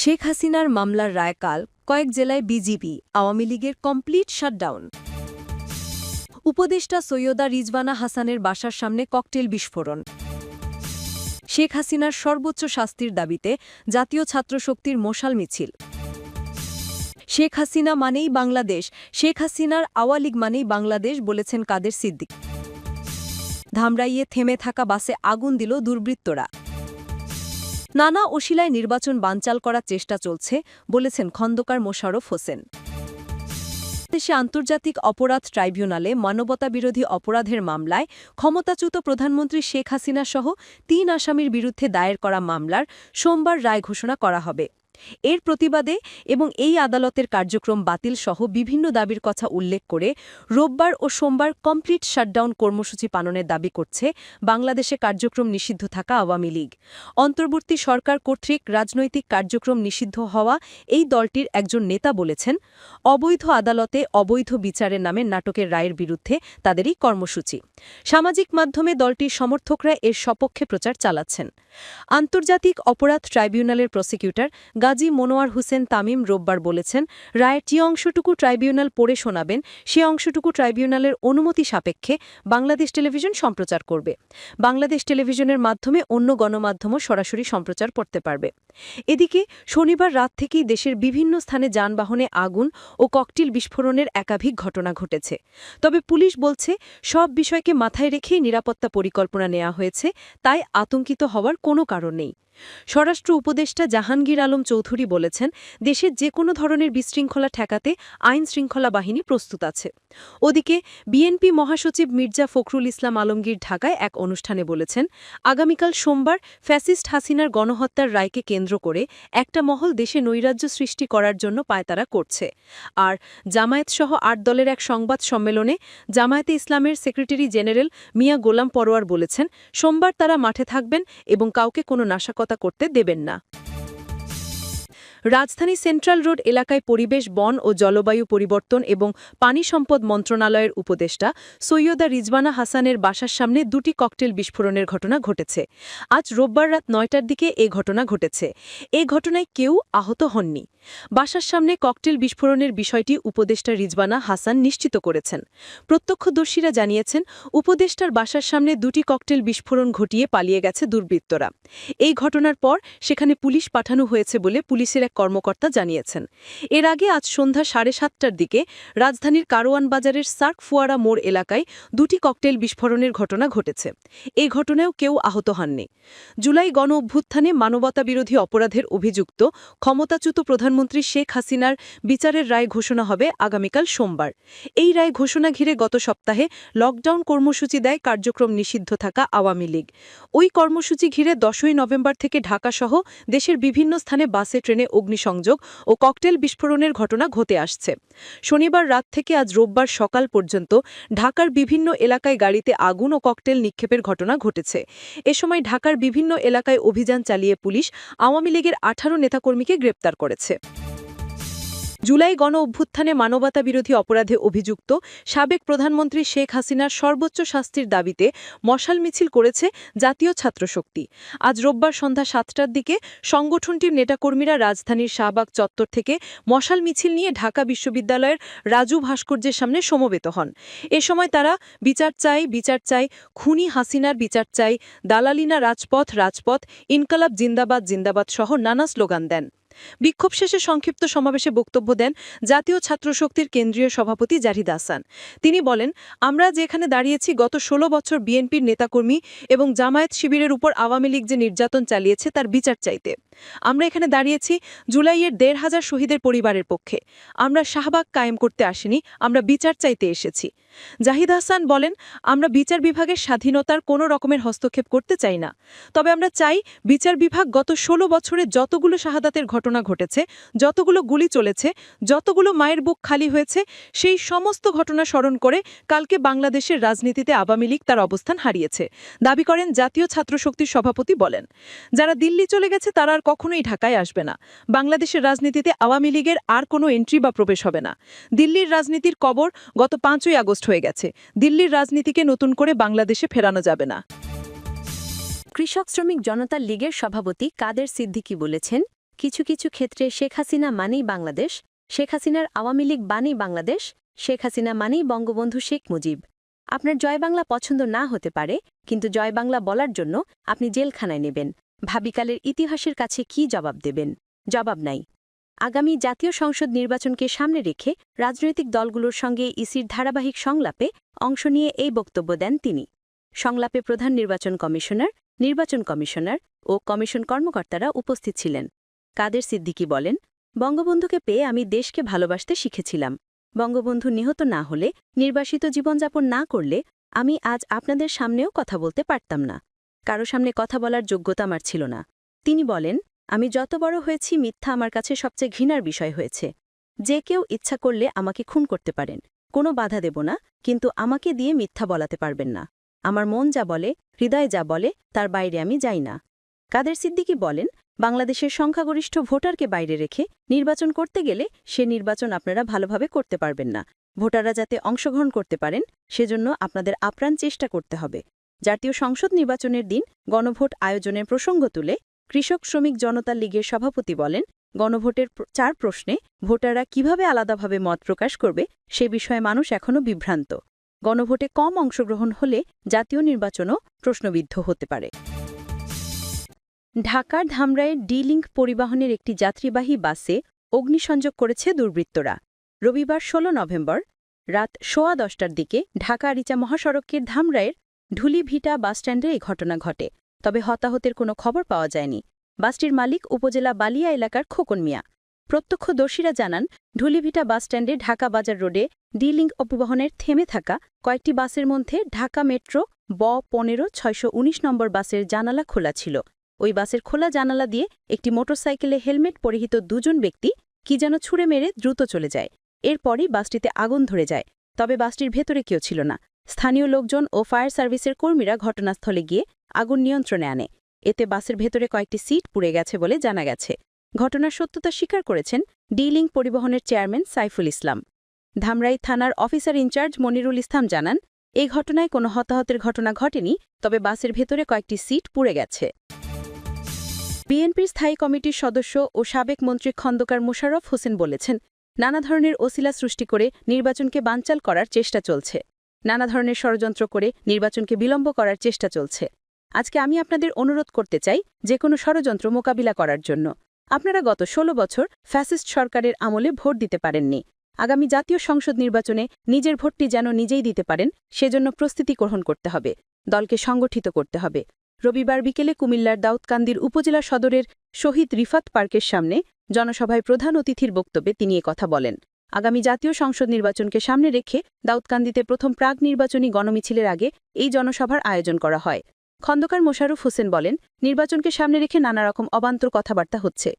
শেখ হাসিনার মামলার রায়কাল কয়েক জেলায় বিজিবি, আওয়ামী লীগের কমপ্লিট শাটডাউন। উপদেষ্টা সৈয়দা রিজবানা হাসানের বাসার সামনে ককটেল বিস্ফোরণ। শেখ হাসিনার সর্বোচ্চ শাস্তির দাবিতে জাতীয় ছাত্রশক্তির মশাল মিছিল। শেখ হাসিনা মানেই বাংলাদেশ, শেখ হাসিনার আওয়া লীগ মানেই বাংলাদেশ বলেছেন কাদের সিদ্দিক। ধামরাইয়ে থেমে থাকা বাসে আগুন দিল দুর্বৃত্তরা। নানা অশিলায় নির্বাচন বানচাল করার চেষ্টা চলছে, বলেছেন খন্দকার মোশারফ হোসেন। দেশে আন্তর্জাতিক অপরাধ ট্রাইব্যুনালে মানবতাবিরোধী অপরাধের মামলায় ক্ষমতাচ্যুত প্রধানমন্ত্রী শেখ হাসিনা সহ তিন আসামির বিরুদ্ধে দায়ের করা মামলার সোমবার রায় ঘোষণা করা হবে। এর প্রতিবাদে এবং এই আদালতের কার্যক্রম বাতিল সহ বিভিন্ন দাবির কথা উল্লেখ করে রোববার ও সোমবার কমপ্লিট শাটডাউন কর্মসূচি পালনের দাবি করছে বাংলাদেশে কার্যক্রম নিষিদ্ধ থাকা আওয়ামী লীগ। অন্তর্বর্তী সরকার কর্তৃক রাজনৈতিক কার্যক্রম নিষিদ্ধ হওয়া এই দলটির একজন নেতা বলেছেন, অবৈধ আদালতে অবৈধ বিচারের নামে নাটকের রায়ের বিরুদ্ধে তাদেরই কর্মসূচি। সামাজিক মাধ্যমে দলটির সমর্থকরা এর সপক্ষে প্রচার চালাচ্ছেন। আন্তর্জাতিক অপরাধ ট্রাইব্যুনালের প্রসিকিউটর গাজী মনোয়ার হোসেন তামিম রোববার বলেছেন, রায়ের যে অংশটুকু ট্রাইব্যুনাল পড়ে শোনাবেন, সে অংশটুকু ট্রাইব্যুনালের অনুমতি সাপেক্ষে বাংলাদেশ টেলিভিশন সম্প্রচার করবে। বাংলাদেশ টেলিভিশনের মাধ্যমে অন্য গণমাধ্যমও সরাসরি সম্প্রচার করতে পারবে। এদিকে, শনিবার রাত থেকেই দেশের বিভিন্ন স্থানে যানবাহনে আগুন ও ককটিল বিস্ফোরণের একাধিক ঘটনা ঘটেছে। তবে পুলিশ বলছে, সব বিষয়কে মাথায় রেখেই নিরাপত্তা পরিকল্পনা নেওয়া হয়েছে, তাই আতঙ্কিত হওয়ার কোনো কারণ নেই। স্বরাষ্ট্র উপদেষ্টা জাহাঙ্গীর আলম চৌধুরী বলেছেন, দেশের যে কোনো ধরনের বিশৃঙ্খলা ঠেকাতে আইন শৃঙ্খলা বাহিনী প্রস্তুত আছে। ওদিকে, বিএনপি মহাসচিব মির্জা ফখরুল ইসলাম আলমগীর ঢাকায় এক অনুষ্ঠানে বলেছেন, আগামীকাল সোমবার ফ্যাসিস্ট হাসিনার গণহত্যার রায়কে কেন্দ্র করে একটা মহল দেশে নৈরাজ্য সৃষ্টি করার জন্য পায়তারা করছে। আর জামায়াতসহ আট দলের এক সংবাদ সম্মেলনে জামায়াতে ইসলামের সেক্রেটারি জেনারেল মিয়া গোলাম পরোয়ার বলেছেন, সোমবার তারা মাঠে থাকবেন এবং কাউকে কোনো নাশকতা করতে দেবেন না। রাজধানী সেন্ট্রাল রোড এলাকায় পরিবেশ, বন ও জলবায়ু পরিবর্তন এবং পানি সম্পদ মন্ত্রণালয়ের উপদেষ্টা সৈয়দা রিজওয়ানা হাসানের বাসার সামনে দুটি ককটেল বিস্ফোরণের ঘটনা ঘটেছে। আজ রোববার রাত নয়টার দিকে এ ঘটনা ঘটেছে। এ ঘটনায় কেউ আহত হননি। বাসার সামনে ককটেল বিস্ফোরণের বিষয়টি উপদেষ্টা রিজবানা হাসান নিশ্চিত করেছেন। প্রত্যক্ষদর্শীরা জানিয়েছেন, উপদেষ্টার বাসার সামনে দুটি ককটেল বিস্ফোরণ ঘটিয়ে পালিয়ে গেছে দুর্বৃত্তরা। এই ঘটনার পর সেখানে পুলিশ পাঠানো হয়েছে বলে পুলিশের এক কর্মকর্তা জানিয়েছেন। এর আগে আজ সন্ধ্যা সাড়ে সাতটার দিকে রাজধানীর কারওয়ান বাজারের সার্ক ফুয়ারা মোড় এলাকায় দুটি ককটেল বিস্ফোরণের ঘটনা ঘটেছে। এই ঘটনায়ও কেউ আহত হননি। জুলাই গণ অভ্যুত্থানে মানবতাবিরোধী অপরাধের অভিযুক্ত ক্ষমতাচ্যুত প্রধানমন্ত্রী শেখ হাসিনার বিচারের রায় ঘোষণা হবে আগামীকাল সোমবার। এই রায় ঘোষণা ঘিরে গত সপ্তাহে লকডাউন কর্মসূচি দেয় কার্যক্রম নিষিদ্ধ থাকা আওয়ামী লীগ। ওই কর্মসূচি ঘিরে দশই নভেম্বর থেকে ঢাকাসহ দেশের বিভিন্ন স্থানে বাসে, ট্রেনে অগ্নিসংযোগ ও ককটেল বিস্ফোরণের ঘটনা ঘটে আসছে। শনিবার রাত থেকে আজ রোববার সকাল পর্যন্ত ঢাকার বিভিন্ন এলাকায় গাড়িতে আগুন ও ককটেল নিক্ষেপের ঘটনা ঘটেছে। এ সময় ঢাকার বিভিন্ন এলাকায় অভিযান চালিয়ে পুলিশ আওয়ামী লীগের আঠারো নেতাকর্মীকে গ্রেপ্তার করেছে। জুলাই গণ অভ্যুত্থানে মানবতাবিরোধী অপরাধে অভিযুক্ত সাবেক প্রধানমন্ত্রী শেখ হাসিনার সর্বোচ্চ শাস্তির দাবিতে মশাল মিছিল করেছে জাতীয় ছাত্রশক্তি। আজ রোববার সন্ধ্যা সাতটার দিকে সংগঠনটির নেতাকর্মীরা রাজধানীর শাহবাগ চত্বর থেকে মশাল মিছিল নিয়ে ঢাকা বিশ্ববিদ্যালয়ের রাজু ভাস্কর্যের সামনে সমবেত হন। এ সময় তারা বিচার চাই বিচার চাই, খুনি হাসিনার বিচার চাই, দালালিনা রাজপথ রাজপথ, ইনকালাব জিন্দাবাদ জিন্দাবাদ সহ নানা স্লোগান দেন। বিক্ষোভ শেষে সংক্ষিপ্ত সমাবেশে বক্তব্য দেন জাতীয় ছাত্রশক্তির কেন্দ্রীয় সভাপতি জাহিদ হাসান তিনি বলেন, আমরা যেখানে দাঁড়িয়েছি গত ১৬ বছর বিএনপির নেতাকর্মী এবং জামায়াত শিবিরের উপর আওয়ামী লীগ যে নির্যাতন চালিয়েছে তার বিচার চাইতে। আমরা এখানে দাঁড়িয়েছি জুলাইয়ের দেড় হাজার শহীদের পরিবারের পক্ষে। আমরা শাহবাগ কায়েম করতে আসিনি, আমরা বিচার চাইতে এসেছি। জাহিদ হাসান বলেন, আমরা বিচার বিভাগের স্বাধীনতার কোনো রকমের হস্তক্ষেপ করতে চাই না। তবে আমরা চাই বিচার বিভাগ গত ১৬ বছরে যতগুলো শাহাদাতের ঘটনা ঘটেছে, যতগুলো গুলি চলেছে, যতগুলো মায়ের বুক খালি হয়েছে, সেই সমস্ত ঘটনা স্মরণ করে কালকে বাংলাদেশের রাজনীতিতে আওয়ামী লীগ তার অবস্থান হারিয়েছে। দাবি করেন, জাতীয় ছাত্রশক্তির সভাপতি বলেন, যারা দিল্লি চলে গেছে তারা আর কখনোই ঢাকায় আসবে না। বাংলাদেশের রাজনীতিতে আওয়ামী লীগের আর কোনো এন্ট্রি বা প্রবেশ হবে না। দিল্লির রাজনীতির কবর গত পাঁচই আগস্ট হয়ে গেছে। দিল্লির রাজনীতিকে নতুন করে বাংলাদেশে ফেরানো যাবে না। কৃষক শ্রমিক জনতা লীগের সভাপতি কাদের সিদ্দিকী বলেছেন, কিছু কিছু ক্ষেত্রে শেখ হাসিনা মানেই বাংলাদেশ, শেখ হাসিনার আওয়ামী লীগ বানেই বাংলাদেশ, শেখ হাসিনা মানেই বঙ্গবন্ধু শেখ মুজিব। আপনার জয় বাংলা পছন্দ না হতে পারে, কিন্তু জয় বাংলা বলার জন্য আপনি জেলখানায় নেবেন। ভাবিকালের ইতিহাসের কাছে কি জবাব দেবেন? জবাব নাই। আগামী জাতীয় সংসদ নির্বাচনকে সামনে রেখে রাজনৈতিক দলগুলোর সঙ্গে ইসির ধারাবাহিক সংলাপে অংশ নিয়ে এই বক্তব্য দেন তিনি। সংলাপে প্রধান নির্বাচন কমিশনার নির্বাচন কমিশনার ও কমিশন কর্মকর্তারা উপস্থিত ছিলেন। কাদের সিদ্দিকী বলেন, বঙ্গবন্ধুকে পেয়ে আমি দেশকে ভালোবাসতে শিখেছিলাম। বঙ্গবন্ধু নিহত না হলে, নির্বাসিত জীবনযাপন না করলে আমি আজ আপনাদের সামনেও কথা বলতে পারতাম না। কারও সামনে কথা বলার যোগ্যতা আমার ছিল না। তিনি বলেন আমি যত বড় হয়েছি, মিথ্যা আমার কাছে সবচেয়ে ঘৃণার বিষয় হয়েছে। যে কেউ ইচ্ছা করলে আমাকে খুন করতে পারেন। কোনো বাধা দেব না, কিন্তু আমাকে দিয়ে মিথ্যা বলাতে পারবেন না। আমার মন যা বলে, হৃদয় যা বলে, তার বাইরে আমি যাই না। কাদের সিদ্দিকী বলেন, বাংলাদেশের সংখ্যাগরিষ্ঠ ভোটারকে বাইরে রেখে নির্বাচন করতে গেলে সে নির্বাচন আপনারা ভালোভাবে করতে পারবেন না। ভোটাররা যাতে অংশগ্রহণ করতে পারেন, সেজন্য আপনাদের আপ্রাণ চেষ্টা করতে হবে। জাতীয় সংসদ নির্বাচনের দিন গণভোট আয়োজনের প্রসঙ্গ তুলে কৃষক শ্রমিক জনতা লীগের সভাপতি বলেন, গণভোটের চার প্রশ্নে ভোটাররা কীভাবে আলাদাভাবে মত প্রকাশ করবে সে বিষয়ে মানুষ এখনও বিভ্রান্ত। গণভোটে কম অংশগ্রহণ হলে জাতীয় নির্বাচনও প্রশ্নবিদ্ধ হতে পারে। ঢাকার ধামরাইয়ের ডি-লিঙ্ক পরিবহনের একটি যাত্রীবাহী বাসে অগ্নিসংযোগ করেছে দুর্বৃত্তরা। রবিবার ১৬ নভেম্বর রাত সোয়া দশটার দিকে ঢাকা আরিচা মহাসড়কের ধামরায়ের ঢুলিভিটা বাসস্ট্যান্ডে এই ঘটনা ঘটে। তবে হতাহতের কোনো খবর পাওয়া যায়নি। বাসটির মালিক উপজেলা বালিয়া এলাকার খোকন মিয়া। প্রত্যক্ষদর্শীরা জানান ঢুলিভিটা বাসস্ট্যান্ডে ঢাকা বাজার রোডে ডি-লিঙ্ক অপবহনের থেমে থাকা কয়েকটি বাসের মধ্যে ঢাকা মেট্রো ব পনেরো ছয়শো নম্বর বাসের জানালা খোলা ছিল। ওই বাসের খোলা জানালা দিয়ে একটি মোটরসাইকেলে হেলমেট পরিহিত দুজন ব্যক্তি কি যেন ছুঁড়ে মেরে দ্রুত চলে যায়। এরপরই বাসটিতে আগুন ধরে যায়। তবে বাসটির ভেতরে কেউ ছিল না। স্থানীয় লোকজন ও ফায়ার সার্ভিসের কর্মীরা ঘটনাস্থলে গিয়ে আগুন নিয়ন্ত্রণে আনে। এতে বাসের ভেতরে কয়েকটি সিট পুড়ে গেছে বলে জানা গেছে। ঘটনার সত্যতা স্বীকার করেছেন ডিলিং পরিবহনের চেয়ারম্যান সাইফুল ইসলাম। ধামরাই থানার অফিসার ইনচার্জ মনিরুল ইসলাম জানান, এই ঘটনায় কোনো হতাহতের ঘটনা ঘটেনি, তবে বাসের ভেতরে কয়েকটি সিট পুড়ে গেছে। বিএনপির স্থায়ী কমিটির সদস্য ও সাবেক মন্ত্রী খন্দকার মোশাররফ হোসেন বলেছেন, নানা ধরনের ওসিলা সৃষ্টি করে নির্বাচনকে বানচাল করার চেষ্টা চলছে। নানা ধরনের ষড়যন্ত্র করে নির্বাচনকে বিলম্ব করার চেষ্টা চলছে। আজকে আমি আপনাদের অনুরোধ করতে চাই যে কোনো ষড়যন্ত্র মোকাবিলা করার জন্য। আপনারা গত ১৬ বছর ফ্যাসিস্ট সরকারের আমলে ভোট দিতে পারেননি। আগামী জাতীয় সংসদ নির্বাচনে নিজের ভোটটি যেন নিজেই দিতে পারেন, সেজন্য প্রস্তুতি গ্রহণ করতে হবে, দলকে সংগঠিত করতে হবে। রবিবার বিকেলে কুমিল্লার দাউদকান্দির উপজেলা সদরের শহীদ রিফাত পার্কের সামনে জনসভায় প্রধান অতিথির বক্তব্যে তিনি কথা বলেন। আগামী জাতীয় সংসদ নির্বাচনকে সামনে রেখে দাউদকান্দিতে প্রথম প্রাগ নির্বাচনী গণমিছিলের আগে এই জনসভার আয়োজন করা হয়। খন্দকার মোশারুফ হোসেন বলেন, নির্বাচনকে সামনে রেখে নানা রকম অবান্তর কথাবার্তা হচ্ছে।